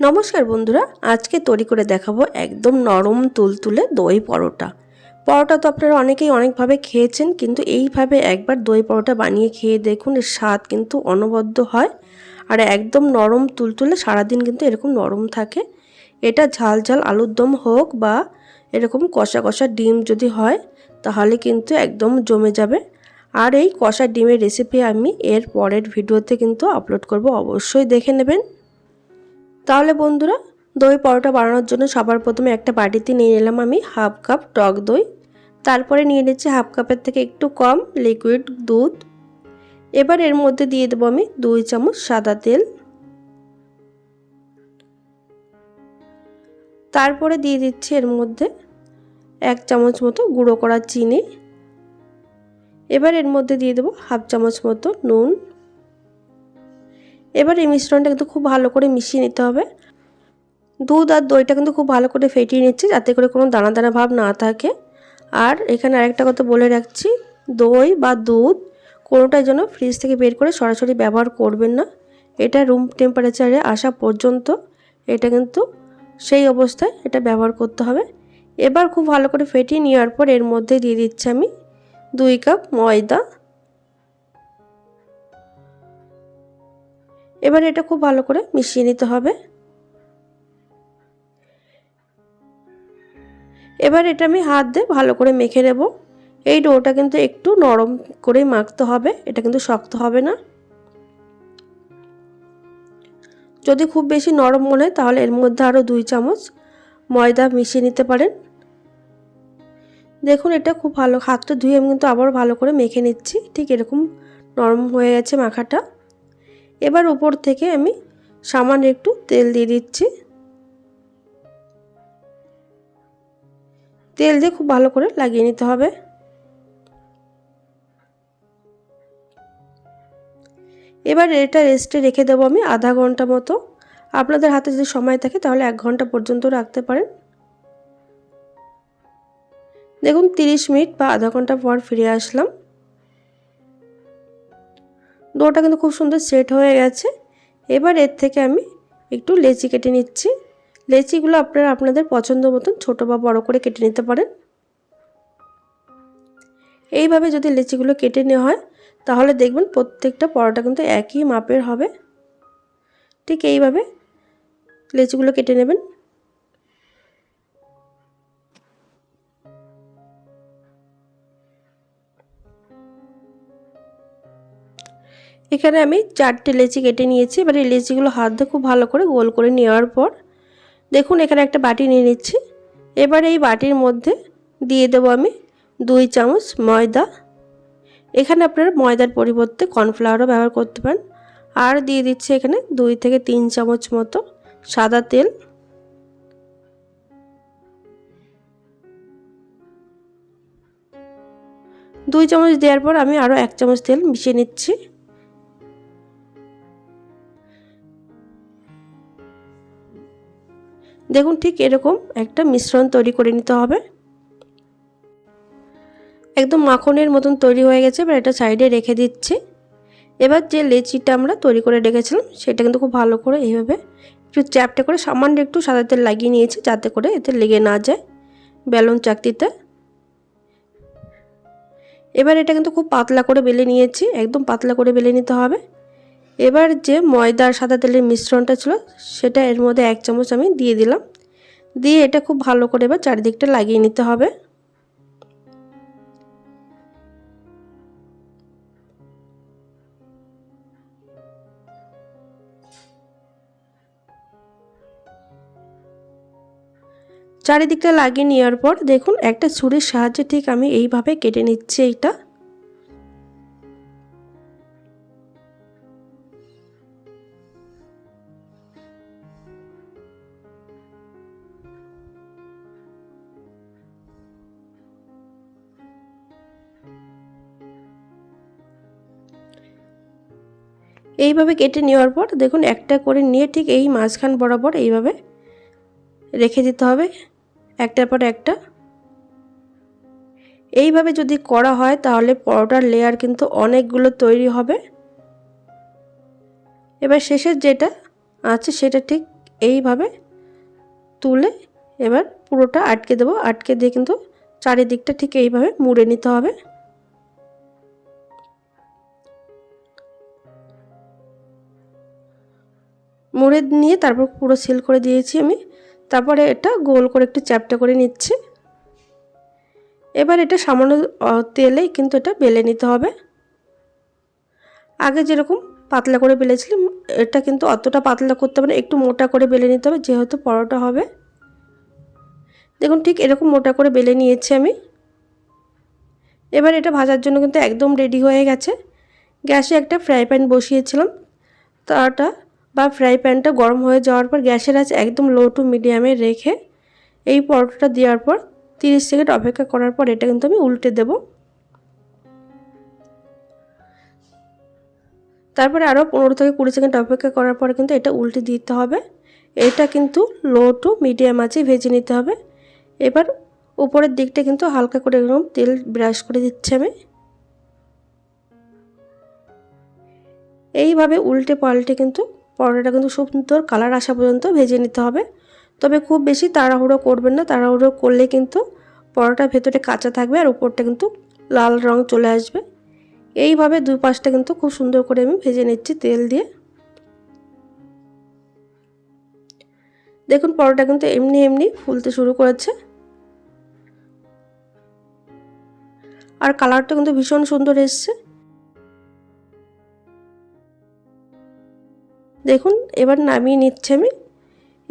নমস্কার বন্ধুরা, আজকে তৈরি করে দেখাবো একদম নরম তুলতুলে দই পরোটা। পরোটা তো আপনারা অনেকেই অনেকভাবে খেয়েছেন, কিন্তু এইভাবে একবার দই পরোটা বানিয়ে খেয়ে দেখুন, এর স্বাদ কিন্তু অনবদ্য হয়। আর একদম নরম তুলতুলে সারাদিন কিন্তু এরকম নরম থাকে। এটা ঝাল ঝাল আলুর দম হোক বা এরকম কষা কষা ডিম যদি হয়, তাহলে কিন্তু একদম জমে যাবে। আর এই কষা ডিমের রেসিপি আমি এর পরের ভিডিওতে কিন্তু আপলোড করব, অবশ্যই দেখে নেবেন। তাহলে বন্ধুরা, দই পরোটা বানানোর জন্য সবার প্রথমে একটা বাটিতে নিয়ে নিলাম আমি হাফ কাপ টক দই। তারপরে নিয়ে নিচ্ছি হাফ কাপের থেকে একটু কম লিকুইড দুধ। এবার এর মধ্যে দিয়ে দেবো আমি দুই চামচ সাদা তেল। তারপরে দিয়ে দিচ্ছি এর মধ্যে এক চামচ মতো গুঁড়ো করা চিনি। এবার এর মধ্যে দিয়ে দেবো হাফ চামচ মতো নুন। এবার এই মিশ্রণটা কিন্তু খুব ভালো করে মিশিয়ে নিতে হবে। দুধ আর দইটা কিন্তু খুব ভালো করে ফেটিয়ে নিচ্ছে যাতে করে কোনো দানা দানা ভাব না থাকে। আর এখানে আরেকটা কথা বলে রাখছি, দই বা দুধ কোনোটাই যেন ফ্রিজ থেকে বের করে সরাসরি ব্যবহার করবেন না। এটা রুম টেম্পারেচারে আসা পর্যন্ত এটা কিন্তু সেই অবস্থায় এটা ব্যবহার করতে হবে। এবার খুব ভালো করে ফেটিয়ে নেওয়ার পর এর মধ্যে দিয়ে দিচ্ছি আমি দুই কাপ ময়দা এবার এটা খুব ভালো করে মিশিয়ে নিতে হবে। এবার এটা আমি হাত দিয়ে ভালো করে মেখে নেব। এই ডোটা কিন্তু একটু নরম করে মাখতে হবে, এটা কিন্তু শক্ত হবে না। যদি খুব বেশি নরম মনে হয় তাহলে এর মধ্যে আরও দুই চামচ ময়দা মিশিয়ে নিতে পারেন। দেখুন এটা খুব ভালো, হাতটা ধুয়ে আমি কিন্তু আবার ভালো করে মেখে নিচ্ছি। ঠিক এরকম নরম হয়ে গেছে মাখাটা। এবার উপর থেকে আমি সামান্য একটু তেল দিয়ে দিচ্ছি। তেল দিয়ে খুব ভালো করে লাগিয়ে নিতে হবে। এবার এটা রেস্টে রেখে দেবো আমি আধা ঘণ্টা মতো। আপনাদের হাতে যদি সময় থাকে তাহলে এক ঘণ্টা পর্যন্ত রাখতে পারেন। দেখুন তিরিশ মিনিট বা আধা ঘণ্টা পর ফিরে আসলাম। ডোটা কিন্তু খুব সুন্দর সেট হয়ে গেছে। এবার এর থেকে আমি একটু লেচি কেটে নিচ্ছি। লেচিগুলো আপনারা আপনাদের পছন্দ মতন ছোটো বা বড় করে কেটে নিতে পারেন। এইভাবে যদি লেচিগুলো কেটে নেওয়া হয়, তাহলে দেখবেন প্রত্যেকটা পরোটা কিন্তু একই মাপের হবে। ঠিক এইভাবে লেচিগুলো কেটে নেবেন। এখানে আমি চারটে লেচি কেটে নিয়েছি। এবার এই লেচিগুলো হাত দিয়ে খুব ভালো করে গোল করে নেওয়ার পর দেখুন এখানে একটা বাটি নিয়ে নিচ্ছি। এবার এই বাটির মধ্যে দিয়ে দেবো আমি দুই চামচ ময়দা। এখানে আপনারা ময়দার পরিবর্তে কর্নফ্লাওয়ারও ব্যবহার করতে পারেন। আর দিয়ে দিচ্ছি এখানে দুই থেকে তিন চামচ মতো সাদা তেল। দুই চামচ দেওয়ার পর আমি আরও এক চামচ তেল মিশিয়ে নিচ্ছি। দেখুন ঠিক এরকম একটা মিশ্রণ তৈরি করে নিতে হবে। একদম মাখনের মতন তৈরি হয়ে গেছে, এবার এটা সাইডে রেখে দিচ্ছি। এবার যে লেচিটা আমরা তৈরি করে রেখেছিলাম, সেটা কিন্তু খুব ভালো করে এইভাবে একটু চ্যাপটা করে সামান্য একটু সাদা তেল লাগিয়ে নিয়েছি, যাতে করে এতে লেগে না যায় বেলুন চাকতিতে। এবার এটা কিন্তু খুব পাতলা করে বেলে নিয়েছি, একদম পাতলা করে বেলে নিতে হবে। এবার যে ময়দার সাদা তেলের মিশ্রণটা ছিল, সেটা এর মধ্যে এক চামচ আমি দিয়ে দিলাম। দিয়ে এটা খুব ভালো করে এবার চারিদিকটা লাগিয়ে নিতে হবে। চারিদিকটা লাগিয়ে নেওয়ার পর দেখুন, একটা ছুরির সাহায্যে ঠিক আমি এইভাবে কেটে নিচ্ছি এইটা। এইভাবে কেটে নেওয়ার পর দেখুন একটা করে নিয়ে ঠিক এই মাঝখান বরাবর এইভাবে রেখে দিতে হবে। একটার পর একটা। এইভাবে যদি করা হয় তাহলে পরোটার লেয়ার কিন্তু অনেকগুলো তৈরি হবে। এবার শেষের যেটা আছে সেটা ঠিক এইভাবে তুলে এবার পুরোটা আটকে দেবো। আটকে দিয়ে কিন্তু চারিদিকটা ঠিক এইভাবে মুড়ে নিতে হবে। মুড়ে নিয়ে তারপর পুরো সিল করে দিয়েছি আমি। তারপরে এটা গোল করে একটু চ্যাপটা করে নিচ্ছি। এবার এটা সামান্য তেলেই কিন্তু এটা বেলে নিতে হবে। আগে যেরকম পাতলা করে বেলেছিলাম, এটা কিন্তু অতটা পাতলা করতে হবে না, একটু মোটা করে বেলে নিতে হবে, যেহেতু পরোটা হবে। দেখুন ঠিক এরকম মোটা করে বেলে নিয়েছি আমি। এবার এটা ভাজার জন্য কিন্তু একদম রেডি হয়ে গেছে। গ্যাসে একটা ফ্রাই প্যান বসিয়েছিলাম। তাটা বা ফ্রাই প্যানটা গরম হয়ে যাওয়ার পর গ্যাসের আঁচ একদম লো টু মিডিয়ামে রেখে এই পরোটাটা দেওয়ার পর তিরিশ সেকেন্ড অপেক্ষা করার পর এটা কিন্তু আমি উল্টে দেব। তারপরে আরও পনেরো থেকে কুড়ি সেকেন্ড অপেক্ষা করার পর কিন্তু এটা উল্টে দিতে হবে। এটা কিন্তু লো টু মিডিয়াম আছে ভেজে নিতে হবে। এবার উপরের দিকটা কিন্তু হালকা করে এরকম তেল ব্রাশ করে দিচ্ছে আমি। এইভাবে উল্টে পাল্টে কিন্তু পরোটাটা কিন্তু সুন্দর কালার আসা পর্যন্ত ভেজে নিতে হবে। তবে খুব বেশি তাড়াহুড়ো করবেন না, তাড়াহুড়ো করলে কিন্তু পরোটা ভেতরে কাঁচা থাকবে আর উপরটা কিন্তু লাল রং চলে আসবে। এইভাবে দুই পাশটা কিন্তু খুব সুন্দর করে আমি ভেজে নিচ্ছি তেল দিয়ে। দেখুন পরোটা কিন্তু এমনি এমনি ফুলতে শুরু করেছে। আর কালারটা কিন্তু ভীষণ সুন্দর এসছে। দেখুন, এবার নামিয়ে নিচ্ছে আমি।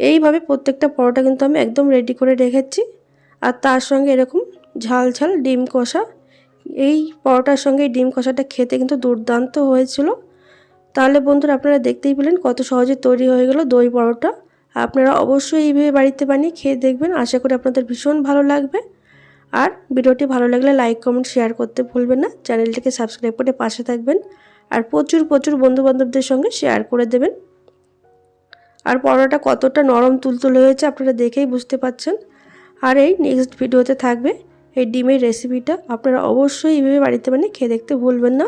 এইভাবে প্রত্যেকটা পরোটা কিন্তু আমি একদম রেডি করে রেখেছি। আর তার সঙ্গে এরকম ঝাল ঝাল ডিম কষা। এই পরোটার সঙ্গে ডিম কষাটা খেতে কিন্তু দুর্দান্ত হয়েছিল। তাহলে বন্ধুরা, আপনারা দেখতেই পেলেন কত সহজে তৈরি হয়ে গেল দই পরোটা। আপনারা অবশ্যই এইভাবে বাড়িতে বানিয়ে খেয়ে দেখবেন। আশা করি আপনাদের ভীষণ ভালো লাগবে। আর ভিডিওটি ভালো লাগলে লাইক কমেন্ট শেয়ার করতে ভুলবেন না। চ্যানেলটিকে সাবস্ক্রাইব করে পাশে থাকবেন। আর প্রচুর প্রচুর বন্ধুবান্ধবদের সঙ্গে শেয়ার করে দেবেন। আর পরোটা কতটা নরম তুলতুলে হয়েছে আপনারা দেখেই বুঝতে পাচ্ছেন। আর এই নেক্সট ভিডিওতে থাকবে এই ডিমের রেসিপিটা আপনারা অবশ্যই এইভাবে বাড়িতে মানে খেয়ে দেখতে ভুলবেন না।